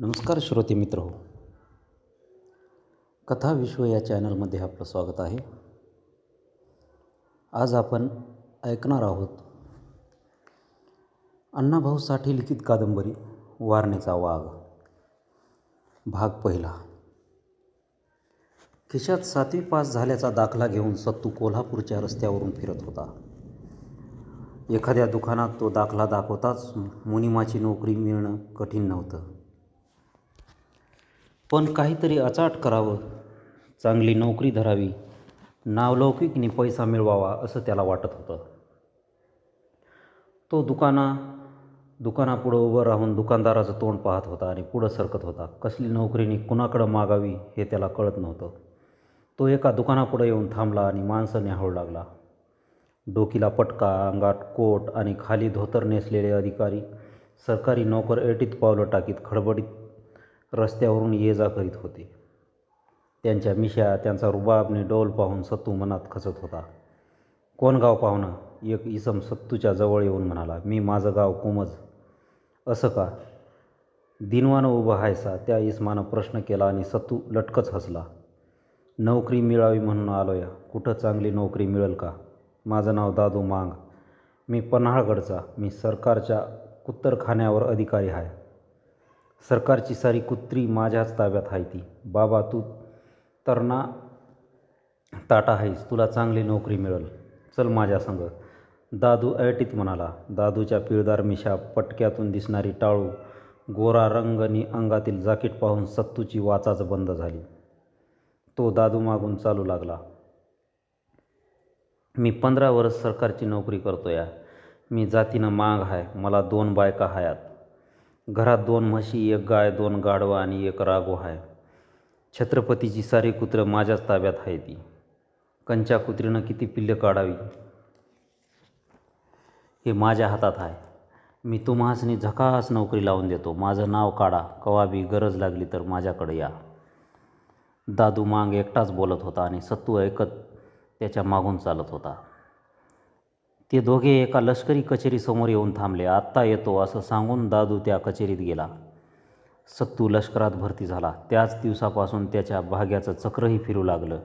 नमस्कार श्रोते मित्र हो. कथा विश्व या चॅनलमध्ये आपलं स्वागत आहे. आज आपण ऐकणार आहोत अण्णाभाऊ साठे लिखित कादंबरी वारणेचा वाघ. भाग पहिला. खिशात सातवी पास झाल्याचा दाखला घेऊन सत्तू कोल्हापूरच्या रस्त्यावरून फिरत होता. एखाद्या दुकानात तो दाखला दाखवताच मुनिमाची नोकरी मिळणं कठीण नव्हतं. पण काहीतरी अचाट करावं. चांगली नोकरी धरावी. नावलौकिकने पैसा मिळवावा असं त्याला वाटत होतं. तो दुकाना दुकानापुढं उभं राहून दुकानदाराचं तोंड पाहत होता आणि पुढं सरकत होता. कसली नोकरीने कुणाकडं मागावी हे त्याला कळत नव्हतं. तो एका दुकानापुढं येऊन थांबला आणि माणसं न्याहाळू लागला. डोकीला पटका अंगात कोट आणि खाली धोतर नेसलेले अधिकारी सरकारी नोकर एटीत पावलं टाकीत खडबडीत रस्त्यावरून ये जा करीत होते. त्यांच्या मिशा त्यांचा रुबाबने डोल पाहून सत्तू मनात खचत होता. कोण गाव पाहुणं? एक इसम सत्तूच्या जवळ येऊन म्हणाला. मी माझं गाव कुमज. असं का? दिनवानं उभं हायसा. त्या इसमानं प्रश्न केला आणि सत्तू लटकच हसला. नोकरी मिळावी म्हणून आलो या कुठं चांगली नोकरी मिळेल का? माझं नाव दादू मांग. मी पन्हाळगडचा. मी सरकारच्या कुत्तरखान्यावर अधिकारी आहे सरकारची सारी कुत्री माझ्याच ताब्यात आहे ती. बाबा तू तरणा ताटा आहेस तुला चांगली नोकरी मिळेल. चल माझ्या संग. दादू ऐटीत म्हणाला. दादूच्या पिळदार मिशा पटक्यातून दिसणारी टाळू गोरा रंग आणि अंगातील जाकीट पाहून सत्तूची वाचाच बंद झाली. तो दादू मागून चालू लागला. मी पंधरा वर्ष सरकारची नोकरी करतो या मी जातीनं माग आहे मला दोन बायका हयात. घरात दोन म्हशी एक गाय दोन गाढवं आणि एक रागो आहे छत्रपतीची सारी कुत्रं माझ्याच ताब्यात आहे ती कंच्या कुत्रीनं किती पिल्ले काढावी? हे माझ्या हातात आहे. मी तुम्हासनी झकास नोकरी लावून देतो. माझं नाव काढा. कवा बी गरज लागली तर माझ्याकडे या. दादू मांग एकटाच बोलत होता आणि सत्तू ऐकत त्याच्या मागून चालत होता. ते दोघे एका लष्करी कचेरीसमोर येऊन थांबले. आत्ता येतो असं सांगून दादू त्या कचेरीत गेला. सत्तू लष्करात भरती झाला. त्याच दिवसापासून त्याच्या भाग्याचं चक्रही फिरू लागलं.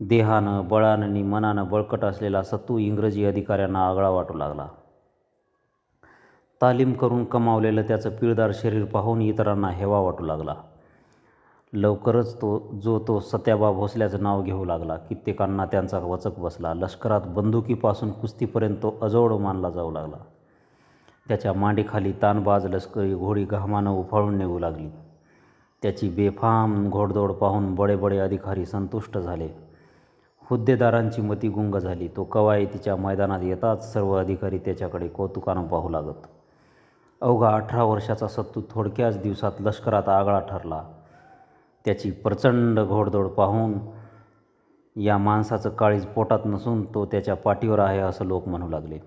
देहानं बळानं आणि मनानं बळकट असलेला सत्तू इंग्रजी अधिकाऱ्यांना आगळा वाटू लागला. तालीम करून कमावलेलं त्याचं पिळदार शरीर पाहून इतरांना हेवा वाटू लागला. लवकरच तो जो तो सत्याबा भोसल्याचं नाव घेऊ लागला. कित्येकांना त्यांचा वचक बसला. लष्करात बंदुकीपासून कुस्तीपर्यंत तो अजोड मानला जाऊ लागला. त्याच्या मांडीखाली तानबाज लष्करी घोडी घामानं उफाळून निघू लागली. त्याची बेफाम घोडदौड पाहून बडे बडे अधिकारी संतुष्ट झाले. हुद्देदारांची मती गुंग झाली. तो कवायतीच्या मैदानात येताच सर्व अधिकारी त्याच्याकडे कौतुकानं पाहू लागत. अवघा अठरा वर्षाचा सत्तू थोडक्याच दिवसात लष्करात आगळा ठरला. त्याची प्रचंड घोडदौड पाहून या माणसाचं काळीज पोटात नसून तो त्याच्या पाठीवर आहे असं लोक म्हणू लागले.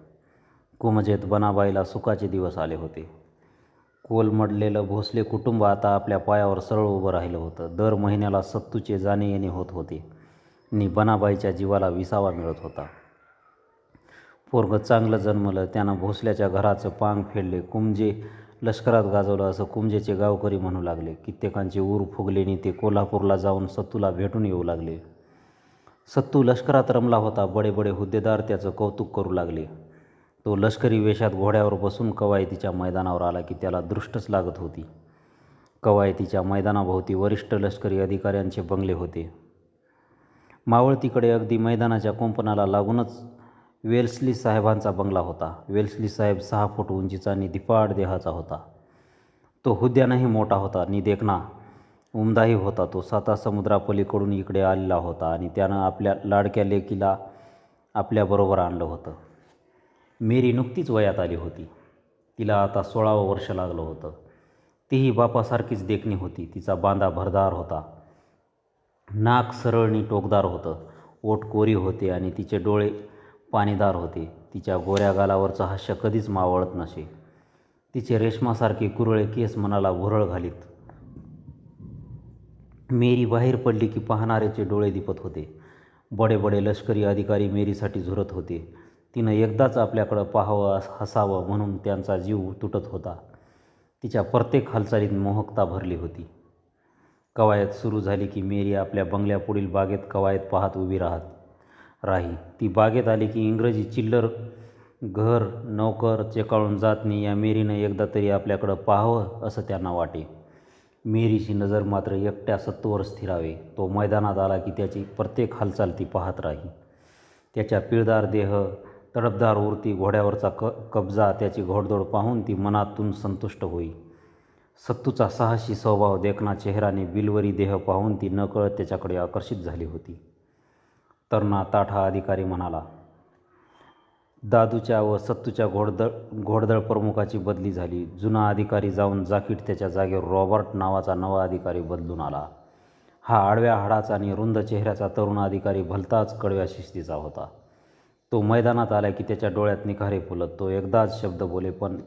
कुमजेत बनाबाईला सुखाचे दिवस आले होते. कोलमडलेलं भोसले कुटुंब आता आपल्या पायावर सरळ उभं राहिलं होतं. दर महिन्याला सत्तूचे जाणे येणे होत होते. आणि बनाबाईच्या जीवाला विसावा मिळत होता. पोरगं चांगलं जन्मलं त्यानं भोसल्याच्या घराचं पांग फेडले. कुमजे लष्करात गाजवलं असं कुमजेचे गावकरी म्हणू लागले. कित्येकांचे ऊर फुगलेनी ते कोल्हापूरला जाऊन सत्तूला भेटून येऊ लागले. सत्तू लष्करात रमला होता बडे बडे हुद्देदार त्याचं कौतुक करू लागले. तो लष्करी वेशात घोड्यावर बसून कवायतीच्या मैदानावर आला की त्याला दृष्टच लागत होती. कवायतीच्या मैदानाभोवती वरिष्ठ लष्करी अधिकाऱ्यांचे बंगले होते. मावळतीकडे अगदी मैदानाच्या कुंपणाला लागूनच वेल्सली साहेबांचा बंगला होता. वेल्सली साहेब सहा फूट उंचीचा आणि धिपाड देहाचा होता. तो हुद्यानाही मोठा होता. नि देखना उमदाही होता. तो साता समुद्रापलीकडून इकडे आलेला होता आणि त्यानं आपल्या लाडक्या लेकीला आपल्याबरोबर आणलं होतं. मेरी नुकतीच वयात आली होती. तिला आता सोळावं वर्ष लागलं होतं. तीही बापासारखीच देखणी होती. तिचा बांधा भरदार होता. नाक सरळणी टोकदार होतं. ओठ कोरी होते आणि तिचे डोळे पाणीदार होते. तिच्या गोऱ्या गालावरचं हास्य कधीच मावळत नसे. तिचे रेशमासारखे कुरळे केस मनाला भुरळ घालीत. मेरी बाहेर पडली की पाहणाऱ्याचे डोळे दिपत होते. बडे बडे लष्करी अधिकारी मेरीसाठी झुरत होते. तिनं एकदाच आपल्याकडं पाहावं हसावं म्हणून त्यांचा जीव तुटत होता. तिच्या प्रत्येक हालचालीत मोहकता भरली होती. कवायत सुरू झाली की मेरी आपल्या बंगल्यापुढील बागेत कवायत पाहत उभी राहत. राही. ती बागेत आली की इंग्रजी चिल्लर घर नोकर चेकाळून जात नाही या मेरीनं एकदा तरी आपल्याकडं पाहावं असं त्यांना वाटे. मेरीची नजर मात्र एकट्या सत्तूवर स्थिरावे. तो मैदानात आला की त्याची प्रत्येक हालचाल ती पाहत राही. त्याच्या पिळदार देह तडपदार उरती घोड्यावरचा क कब्जा त्याची घोडदोड पाहून ती मनातून संतुष्ट होई. सत्तूचा साहसी स्वभाव देखना चेहराने बिलवरी देह पाहून ती नकळत त्याच्याकडे आकर्षित झाली होती. तरुणा ताठा अधिकारी म्हणाला दादूच्या व सत्तूच्या घोडदळ घोडदळ प्रमुखाची बदली झाली. जुना अधिकारी जाऊन जाकीट त्याच्या जागेवर रॉबर्ट नावाचा नवा अधिकारी बदलून आला. हा आडव्या हाडाचा आणि रुंद चेहऱ्याचा तरुण अधिकारी भलताच कडव्या शिस्तीचा होता. तो मैदानात आला की त्याच्या डोळ्यात निखारे फुलत तो एकदाच शब्द बोले पण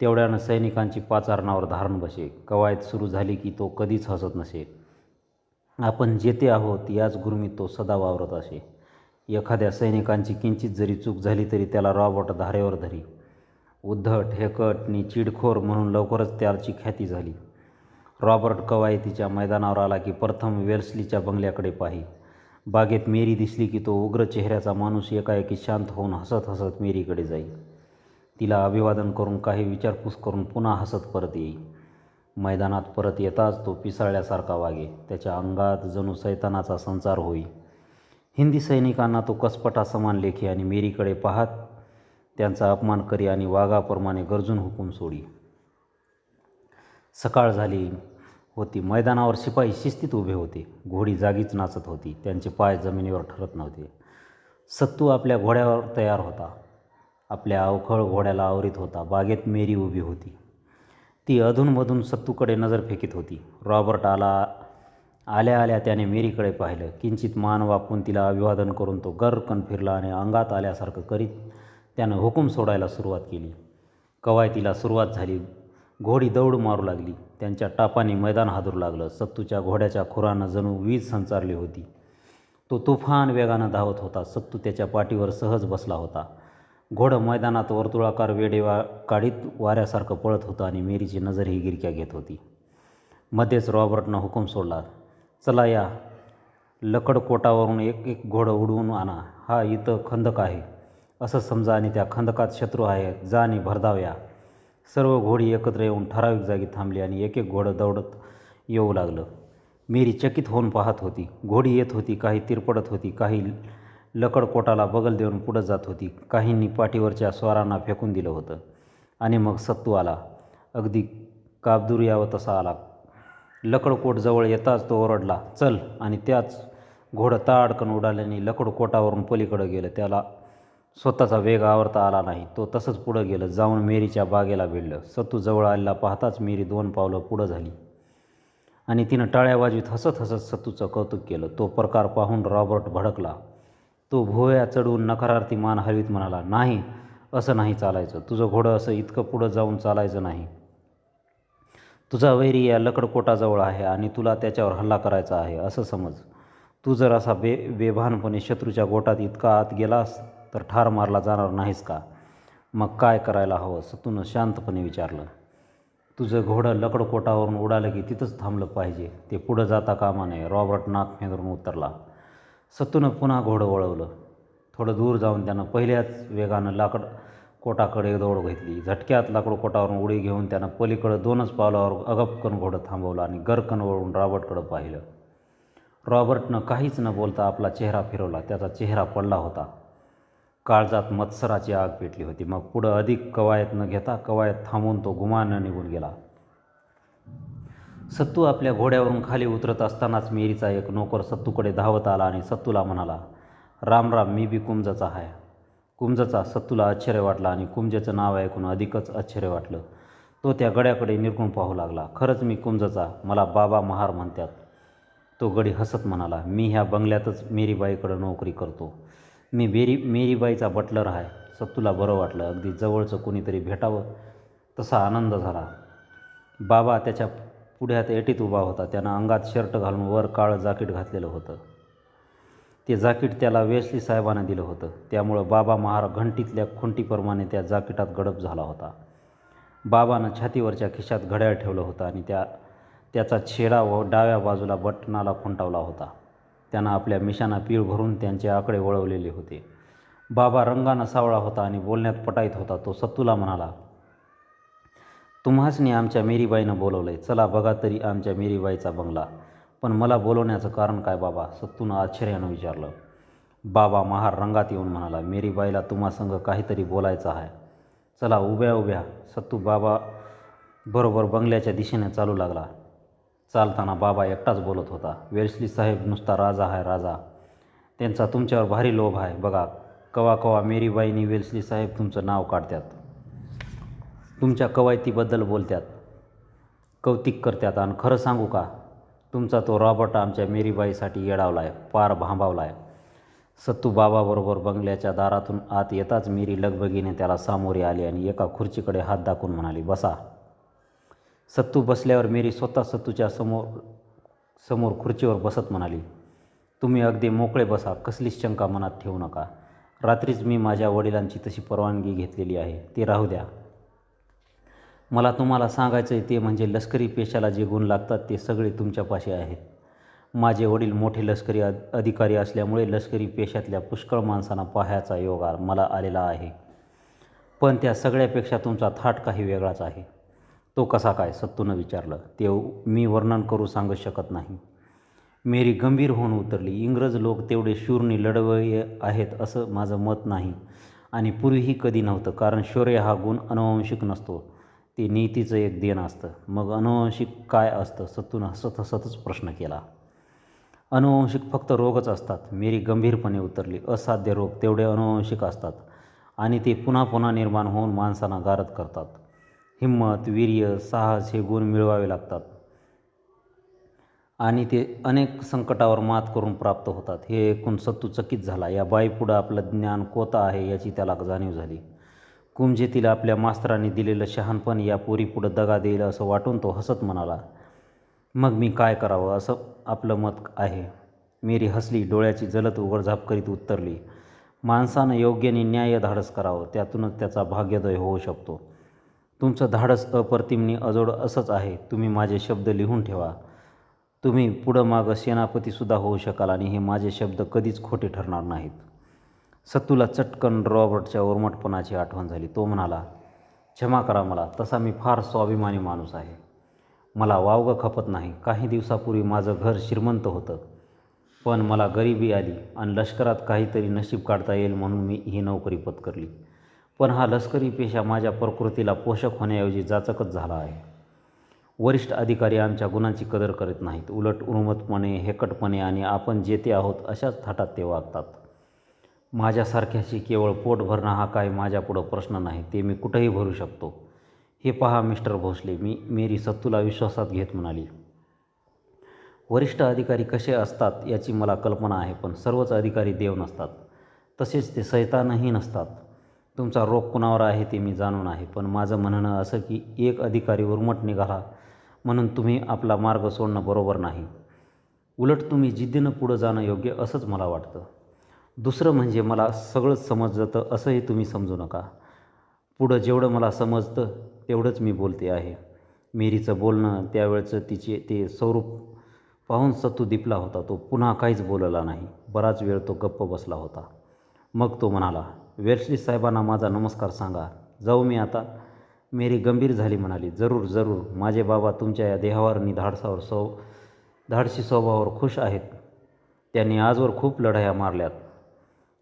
तेवढ्यानं सैनिकांची पाचारणावर धारण बसे. कवायत सुरू झाली की तो कधीच हसत नसे. आपण जेथे आहोत याच गुरुमी तो सदा वावरत असे. एखाद्या सैनिकांची किंचित जरी चूक झाली तरी त्याला रॉबर्ट धारेवर धरी. उद्धट हेकट नि चिडखोर म्हणून लवकरच त्याची ख्याती झाली. रॉबर्ट कवायतीच्या मैदानावर आला की प्रथम वेल्सलीच्या बंगल्याकडे पाही. बागेत मेरी दिसली की तो उग्र चेहऱ्याचा माणूस एकाएकी शांत होऊन हसत हसत मेरीकडे जाई. तिला अभिवादन करून काही विचारपूस करून पुन्हा हसत परत येई. मैदानात परत येताच तो पिसाळल्यासारखा वागे. त्याच्या अंगात जणू सैतानाचा संचार होई. हिंदी सैनिकांना तो कसपटा समान लेखी आणि मेरीकडे पाहत त्यांचा अपमान करी आणि वाघाप्रमाणे गरजून हुकूम सोडी. सकाळ झाली होती. मैदानावर शिपाई शिस्तीत उभे होते. घोडी जागीच नाचत होती. त्यांचे पाय जमिनीवर ठरत नव्हते. सत्तू आपल्या घोड्यावर तयार होता. आपल्या अवखळ घोड्याला आवरीत होता. बागेत मेरी उभी होती. ती अधूनमधून सत्तूकडे नजर फेकीत होती. रॉबर्ट आला आल्या आल्या त्याने मेरीकडे पाहिलं. किंचित मान वापून तिला अभिवादन करून तो गरकन फिरला आणि अंगात आल्यासारखं करीत त्यानं हुकूम सोडायला सुरुवात केली. कवायतीला सुरुवात झाली. घोडी दौड मारू लागली. त्यांच्या टापाने मैदान हादरू लागलं. सत्तूच्या घोड्याच्या खुरानं जणू वीज संचारली होती. तो तुफान वेगानं धावत होता. सत्तू त्याच्या पाठीवर सहज बसला होता. घोडं मैदानात वर्तुळाकार वेडे वा काढीत वाऱ्यासारखं पळत होतं आणि मेरीची नजरही गिरक्या घेत होती. मध्येच रॉबर्टनं हुकूम सोडला. चला या लकडकोटावरून एक एक घोडं उडवून आणा. हा इथं खंदक आहे. असं समजा आणि त्या खंदकात शत्रू आहे. जा आणि भरधाव या. सर्व घोडी एकत्र येऊन ठराविक जागी थांबली आणि एक एक घोडं दौडत येऊ लागलं. मेरी चकित होऊन पाहत होती. घोडी येत होती काही तिरपडत होती काही लकडकोटाला बगल देऊन पुढं जात होती. काहींनी पाठीवरच्या स्वारांना फेकून दिलं होतं. आणि मग सत्तू आला. अगदी काबदूर यावं तसा आला. लकडकोटजवळ येताच तो ओरडला चल. आणि त्याच घोडं ताडकन उडाल्याने लकडकोटावरून पलीकडं गेलं. त्याला स्वतःचा वेग आवरता आला नाही. तो तसंच पुढं गेलं जाऊन मेरीच्या बागेला भिडलं. सत्तू जवळ आलेला पाहताच मेरी दोन पावलं पुढं झाली. आणि तिनं टाळ्या वाजवीत हसत हसत सत्तूचं कौतुक केलं. तो प्रकार पाहून रॉबर्ट भडकला. तो भोवया चढवून नकारार्थी मान हरवीत म्हणाला नाही असं नाही चालायचं. तुझं घोडं असं इतकं पुढं जाऊन चालायचं नाही. तुझा वैरी या लकडकोटाजवळ आहे आणि तुला त्याच्यावर हल्ला करायचा आहे असं समज. तू जर असा बे बेभानपणे शत्रूच्या गोटात इतका आत गेलास तर ठार मारला जाणार नाहीस का? मग काय करायला हवं? सतून शांतपणे विचारलं. तुझं घोडं लकडकोटावरून उडालं की तिथंच थांबलं पाहिजे. ते पुढं जाता कामा नये रॉबर्ट नाक फेंदरून उतरला सत्तूनं पुन्हा घोडं वळवलं. थोडं दूर जाऊन त्यानं पहिल्याच वेगानं लाकड कोटाकडे दौड घेतली. झटक्यात लाकड कोटावरून उडी घेऊन त्यानं पलीकडं दोनच पावलावर अगपकन घोडं थांबवलं आणि गरकन वळून रॉबर्टकडं पाहिलं. रॉबर्टनं काहीच न बोलता आपला चेहरा फिरवला. त्याचा चेहरा पडला होता. काळजात मत्सराची आग पेटली होती. मग पुढं अधिक कवायत न घेता कवायत थांबून तो गुमानं निघून गेला. सत्तू आपल्या घोड्यावरून खाली उतरत असतानाच मेरीचा एक नोकर सत्तूकडे धावत आला आणि सत्तूला म्हणाला राम राम मी बी कुंजाचा आहे कुंजचा सत्तूला आश्चर्य वाटला आणि कुंजेचं नाव ऐकून अधिकच आश्चर्य वाटलं. तो त्या गड्याकडे निरखून पाहू लागला खरंच मी कुंजचा मला बाबा महार म्हणतात तो गडी हसत म्हणाला मी ह्या बंगल्यातच मेरीबाईकडं नोकरी करतो. मी बेरी मेरीबाईचा बटलर आहे सत्तूला बरं वाटलं अगदी जवळचं कोणीतरी भेटावं तसा आनंद झाला. बाबा त्याच्या पुढ्यात एटीत उभा होता. त्यानं अंगात शर्ट घालून वर काळं जाकीट घातलेलं होतं. ते जाकीट त्याला वेसली साहेबानं दिलं होतं. त्यामुळं बाबा महार घंटीतल्या खुंटीप्रमाणे त्या जाकिटात गडप झाला होता. बाबानं छातीवरच्या खिशात घड्याळ ठेवलं होतं आणि त्या त्याचा छेडा व डाव्या बाजूला बटनाला खुंटावला होता. त्यानं आपल्या मिशाना पीळ भरून त्यांचे आकडे वळवलेले होते. बाबा रंगानं सावळा होता आणि बोलण्यात पटाईत होता. तो सत्तूला म्हणाला तुम्हासनी आमच्या मेरीबाईनं बोलवलं आहे चला बघा तरी आमच्या मेरीबाईचा बंगला. पण मला बोलवण्याचं कारण काय बाबा? सत्तूनं आश्चर्यानं विचारलं. बाबा महार रंगात येऊन म्हणाला मेरीबाईला तुम्हासंग काहीतरी बोलायचं आहे. चला उभ्या उभ्या. सत्तू बाबा बरोबर बंगल्याच्या दिशेने चालू लागला. चालताना बाबा एकटाच बोलत होता. वेल्सली साहेब नुसता राजा आहे राजा. त्यांचा तुमच्यावर भारी लोभ आहे बघा कवा कवा मेरीबाईनी वेल्सली साहेब तुमचं नाव काढतात तुमच्या कवायतीबद्दल बोलतात कौतिक करतात आणि खरं सांगू का? तुमचा तो रॉबर्ट आमच्या मेरीबाईसाठी येडावला आहे पार भांबावला आहे सत्तू बाबाबरोबर बंगल्याच्या दारातून आत येताच मेरी लगबगीने त्याला सामोरे आली आणि एका खुर्चीकडे हात दाखवून म्हणाली बसा. सत्तू बसल्यावर मेरी स्वतः सत्तूच्या समोर समोर खुर्चीवर बसत म्हणाली तुम्ही अगदी मोकळे बसा कसलीच शंका मनात ठेवू नका. रात्रीच मी माझ्या वडिलांची तशी परवानगी घेतलेली आहे ते राहू द्या. मला तुम्हाला सांगायचं आहे ते म्हणजे लष्करी पेशाला जे गुण लागतात ते सगळे तुमच्यापाशी आहेत माझे वडील मोठे लष्करी अधिकारी असल्यामुळे लष्करी पेशातल्या पुष्कळ माणसांना पाहायचा योग मला आलेला आहे. पण त्या सगळ्यापेक्षा तुमचा थाट काही वेगळाच आहे. तो कसा काय सत्तूनं विचारलं ते मी वर्णन करू सांगू शकत नाही. मेरी गंभीर होऊन उतरली. इंग्रज लोक तेवढे शूरनी लढवय आहेत असं माझं मत नाही. आणि पूर्वीही कधी नव्हतं कारण शौर्य हा गुण अनुवंशिक नसतो. ते नीतीचं एक देण असतं. मग अनुवंशिक काय असतं? सतून हसत हसतच प्रश्न केला. अनुवंशिक फक्त रोगच असतात. मेरी गंभीरपणे उतरली. असाध्य रोग तेवढे अनुवंशिक असतात. आणि ते पुन्हा पुन्हा निर्माण होऊन माणसांना गारद करतात. हिंमत वीर्य साहस हे गुण मिळवावे लागतात. आणि ते अनेक संकटावर मात करून प्राप्त होतात. हे ऐकून सत्तू चकित झाला. या बाईपुढं आपलं ज्ञान कोता आहे याची त्याला जाणीव झाली. कुमजेतील आपल्या मास्तरांनी दिलेलं शहाणपण या पोरीपुढं दगा देईल असं वाटून तो हसत म्हणाला मग मी काय करावं असं आपलं मत आहे. मेरी हसली डोळ्याची जलद उघडझाप करीत उत्तरली माणसानं योग्यने न्याय धाडस करावं त्यातूनच त्याचा भाग्योदय होऊ शकतो. तुमचं धाडस अप्रतिमनी अजोड असंच आहे तुम्ही माझे शब्द लिहून ठेवा. तुम्ही पुढं मागं सेनापतीसुद्धा होऊ शकाल आणि हे माझे शब्द कधीच खोटे ठरणार नाहीत. सत्तूला चटकन रॉबर्टच्या उर्मटपणाची आठवण झाली. तो म्हणाला क्षमा करा मला तसा मी फार स्वाभिमानी माणूस आहे. मला वावगं खपत नाही. काही दिवसापूर्वी माझं घर श्रीमंत होतं. पण मला गरिबी आली आणि लष्करात काहीतरी नशीब काढता येईल म्हणून मी ही नोकरी पत्करली. पण हा लष्करी पेशा माझ्या प्रकृतीला पोषक होण्याऐवजी जाचकच झाला आहे. वरिष्ठ अधिकारी आमच्या गुणांची कदर करत नाहीत. उलट उर्मतपणे हेकटपणे आणि आपण जेते आहोत अशाच थाटात ते वागतात. माझ्यासारख्याशी केवळ पोट भरणं हा काय माझ्यापुढं प्रश्न नाही ते मी कुठंही भरू शकतो. हे पहा मिस्टर भोसले मी मेरी सत्तूला विश्वासात घेत म्हणाली. वरिष्ठ अधिकारी कसे असतात याची मला कल्पना आहे पण सर्वच अधिकारी देव नसतात. तसेच ते सैतानही नसतात. तुमचा रोग कुणावर आहे ते मी जाणून आहे पण माझं म्हणणं असं की एक अधिकारी उर्मट निघाला म्हणून तुम्ही आपला मार्ग सोडणं बरोबर नाही. उलट तुम्ही जिद्दीनं पुढं जाणं योग्य असंच मला वाटतं. दुसरं म्हणजे मला सगळंच समजतं असंही तुम्ही समजू नका. पुढं जेवढं मला समजतं तेवढंच मी बोलते आहे. मेरीचं बोलणं त्यावेळचं तिचे ते स्वरूप पाहून सत्तू दिपला होता. तो पुन्हा काहीच बोलला नाही. बराच वेळ तो गप्प बसला होता. मग तो म्हणाला वेल्सली साहेबांना माझा नमस्कार सांगा. जाऊ मी आता. मेरी गंभीर झाली म्हणाली जरूर जरूर. माझे बाबा तुमच्या या देहावर आणि धाडसावर सौ धाडसी स्वभावावर खुश आहेत. त्यांनी आजवर खूप लढाया मारल्यात.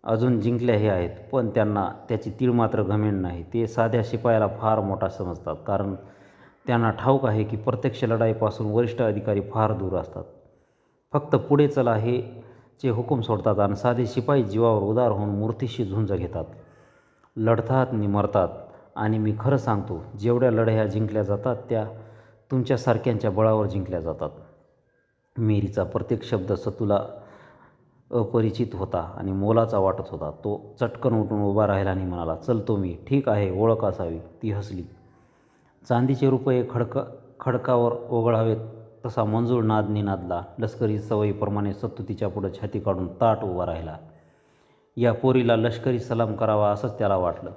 अजून जिंकल्याही आहेत पण त्यांना त्याची तीळ मात्र घमेंड नाही. ते साध्या शिपायाला फार मोठा समजतात कारण त्यांना ठाऊक आहे की प्रत्यक्ष लढाईपासून वरिष्ठ अधिकारी फार दूर असतात. फक्त पुढे चला हे चे हुकूम सोडतात आणि साधे शिपाई जीवावर उदार होऊन मूर्तीशी झुंज घेतात. लढतात आणि मरतात. आणि मी खरं सांगतो जेवढ्या लढाया जिंकल्या जातात त्या तुमच्यासारख्यांच्या बळावर जिंकल्या जातात. मेरीचा प्रत्येक शब्द सतूला अपरिचित होता आणि मोलाचा वाटत होता. तो चटकन उठून उभा राहिला आणि म्हणाला चलतो मी ठीक आहे ओळख असावी. ती हसली. चांदीचे रुपये खडका खडकावर ओघळावेत तसा मंजूर नादनी नादला. लष्करी सवयीप्रमाणे सत्तू तिच्या पुढं छाती काढून ताट उभा राहिला. या पोरीला लष्करी सलाम करावा असंच त्याला वाटलं.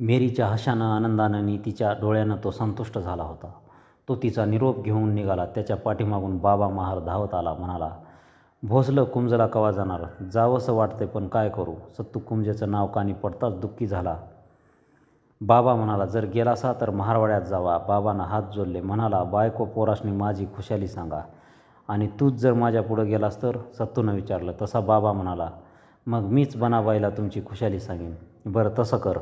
मेरीच्या हशानं आनंदानं आणि तिच्या डोळ्यानं तो संतुष्ट झाला होता. तो तिचा निरोप घेऊन निघाला. त्याच्या पाठीमागून बाबा महार धावत आला म्हणाला भोसलं कुंजला कवा जाणार? जावंसं वाटतंय पण काय करू? सत्तू कुंजेचं नाव कानी पडताच दुःखी झाला. बाबा म्हणाला जर गेलासा तर महारवाड्यात जावा. बाबांना हात जोडले. म्हणाला बायको पोरासनी माझी खुशाली सांगा. आणि तूच जर माझ्या पुढं गेलास तर? सत्तूनं विचारलं. तसा बाबा म्हणाला मग मीच बनाबाईला तुमची खुशाली सांगेन. बरं तसं कर.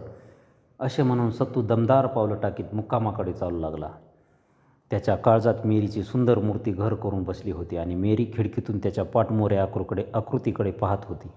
असे म्हणून सत्तू दमदार पावलं टाकीत मुक्कामाकडे चालू लागला. त्याच्या काळजात मेरीची सुंदर मूर्ती घर करून बसली होती आणि मेरी खिडकीतून त्याच्या पाठमोऱ्या आकृकडे आकृतीकडे पाहत होती.